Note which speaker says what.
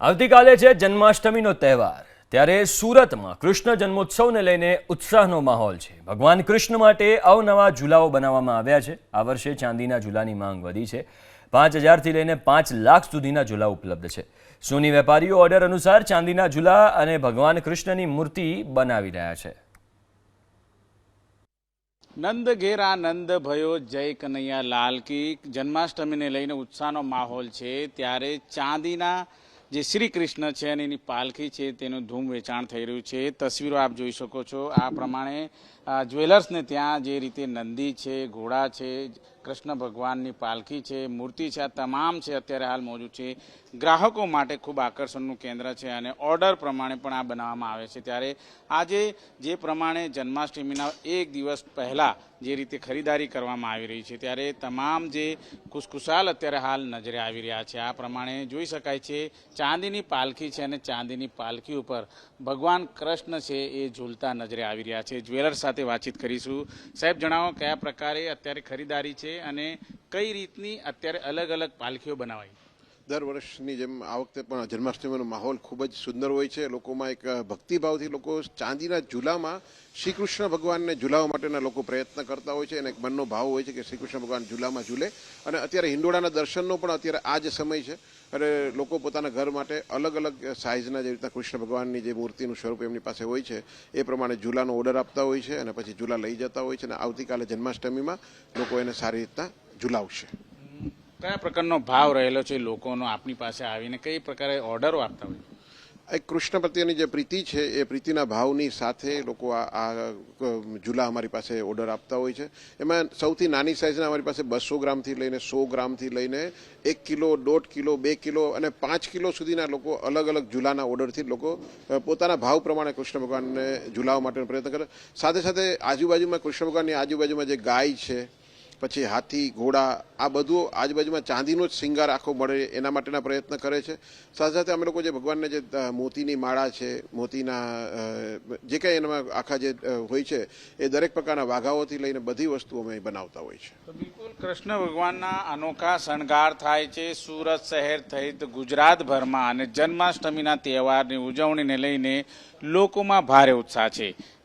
Speaker 1: આવતીકાલે છે જન્માષ્ટમીનો તહેવાર. ત્યારે સુરતમાં કૃષ્ણ જન્મોત્સવને લઈને ઉત્સાહનો માહોલ છે. ભગવાન કૃષ્ણ માટે અવનવા ઝૂલાઓ બનાવવામાં આવ્યા છે. આ વર્ષે ચાંદીના ઝૂલાની માંગ વધી છે. પાંચ હજારથી લઈને પાંચ લાખ સુધીના ઝૂલા ઉપલબ્ધ છે. સોની વેપારીઓ ઓર્ડર અનુસાર ચાંદીના ઝૂલા અને ભગવાન કૃષ્ણની મૂર્તિ બનાવી રહ્યા છે.
Speaker 2: નંદ ઘેરા નંદ ભયો જય કનૈયા લાલ કી. જન્માષ્ટમીને લઈને ઉત્સાહનો માહોલ છે. ત્યારે ચાંદીના જે શ્રી કૃષ્ણ છે અને એની પાલખી છે, તેનું ધૂમ વેચાણ થઈ રહ્યું છે. તસવીરો આપ જોઈ શકો છો. આ પ્રમાણે જ્વેલર્સને ત્યાં જે રીતે નંદી છે, ઘોડા છે કૃષ્ણ ભગવાનની પાલખી છે, મૂર્તિ છે, આ તમામ છે, અત્યારે હાલ મોજૂદ છે. ગ્રાહકો માટે ખૂબ આકર્ષણનું કેન્દ્ર છે અને ઓર્ડર પ્રમાણે પણ આ બનાવવામાં આવે છે. ત્યારે આજે જે પ્રમાણે જન્માષ્ટમીના એક દિવસ પહેલાં જે રીતે ખરીદારી કરવામાં આવી રહી છે, ત્યારે તમામ જે ખુશખુશાલ અત્યારે હાલ નજરે આવી રહ્યા છે. આ પ્રમાણે જોઈ શકાય છે, ચાંદીની પાલખી છે અને ચાંદીની પાલખી ઉપર ભગવાન કૃષ્ણ છે એ ઝૂલતા નજરે આવી રહ્યા છે. જ્વેલર્સ સાથે વાતચીત કરીશું. સાહેબ, જણાવો, કયા પ્રકારે અત્યારે ખરીદારી છે? અને કઈ રીતની અત્યારે અલગ અલગ પાલખીઓ બનાવાઈ
Speaker 3: દર વર્ષની જેમ આ વખતે પણ જન્માષ્ટમીનો માહોલ ખૂબ જ સુંદર હોય છે. લોકોમાં એક ભક્તિભાવથી લોકો ચાંદીના ઝૂલામાં શ્રી કૃષ્ણ ભગવાનને ઝૂલાવવા માટેના લોકો પ્રયત્ન કરતા હોય છે અને એક મનનો ભાવ હોય છે કે શ્રી કૃષ્ણ ભગવાન ઝૂલામાં ઝૂલે. અને અત્યારે હિંડોળાના દર્શનનો પણ અત્યારે આ જ સમય છે. અને લોકો પોતાના ઘર માટે અલગ અલગ સાઇઝના જે રીતના કૃષ્ણ ભગવાનની જે મૂર્તિનું સ્વરૂપ એમની પાસે હોય છે, એ પ્રમાણે ઝૂલાનો ઓર્ડર આપતા હોય છે અને પછી ઝૂલા લઈ જતા હોય છે અને આવતીકાલે જન્માષ્ટમીમાં લોકો એને સારી રીતના ઝૂલાવશે.
Speaker 2: કયા પ્રકારનો ભાવ રહેલો છે લોકોનો આપની પાસે આવીને કઈ પ્રકારે ઓર્ડરો આપતા હોય?
Speaker 3: એક કૃષ્ણ પ્રત્યેની જે પ્રીતિ છે, એ પ્રીતિના ભાવની સાથે લોકો આ ઝૂલા અમારી પાસે ઓર્ડર આપતા હોય છે. એમાં સૌથી નાની સાઇઝના અમારી પાસે બસો ગ્રામથી લઈને સો ગ્રામથી લઈને એક કિલો, દોઢ કિલો, બે કિલો અને પાંચ કિલો સુધીના લોકો અલગ અલગ ઝૂલાના ઓર્ડરથી લોકો પોતાના ભાવ પ્રમાણે કૃષ્ણ ભગવાનને ઝૂલાવવા માટેનો પ્રયત્ન કરે. સાથે સાથે આજુબાજુમાં કૃષ્ણ ભગવાનની આજુબાજુમાં જે ગાય છે પછી હાથી, ઘોડા, આ બધું આજુબાજુમાં ચાંદીનો જ શિંગાર આખો મળે, એના માટેના પ્રયત્ન કરે છે. સાથે સાથે અમે લોકો જે ભગવાનને જે મોતીની માળા છે, મોતીના જે કંઈ એનામાં આખા જે હોય છે, એ દરેક પ્રકારના વાઘાઓથી લઈને બધી વસ્તુઓ અમે બનાવતા હોય છે.
Speaker 2: બિલકુલ કૃષ્ણ ભગવાનના અનોખા શણગાર થાય છે સુરત શહેર સહિત ગુજરાતભરમાં અને જન્માષ્ટમીના તહેવારની ઉજવણીને લઈને લોકોમાં ભારે ઉત્સાહ છે.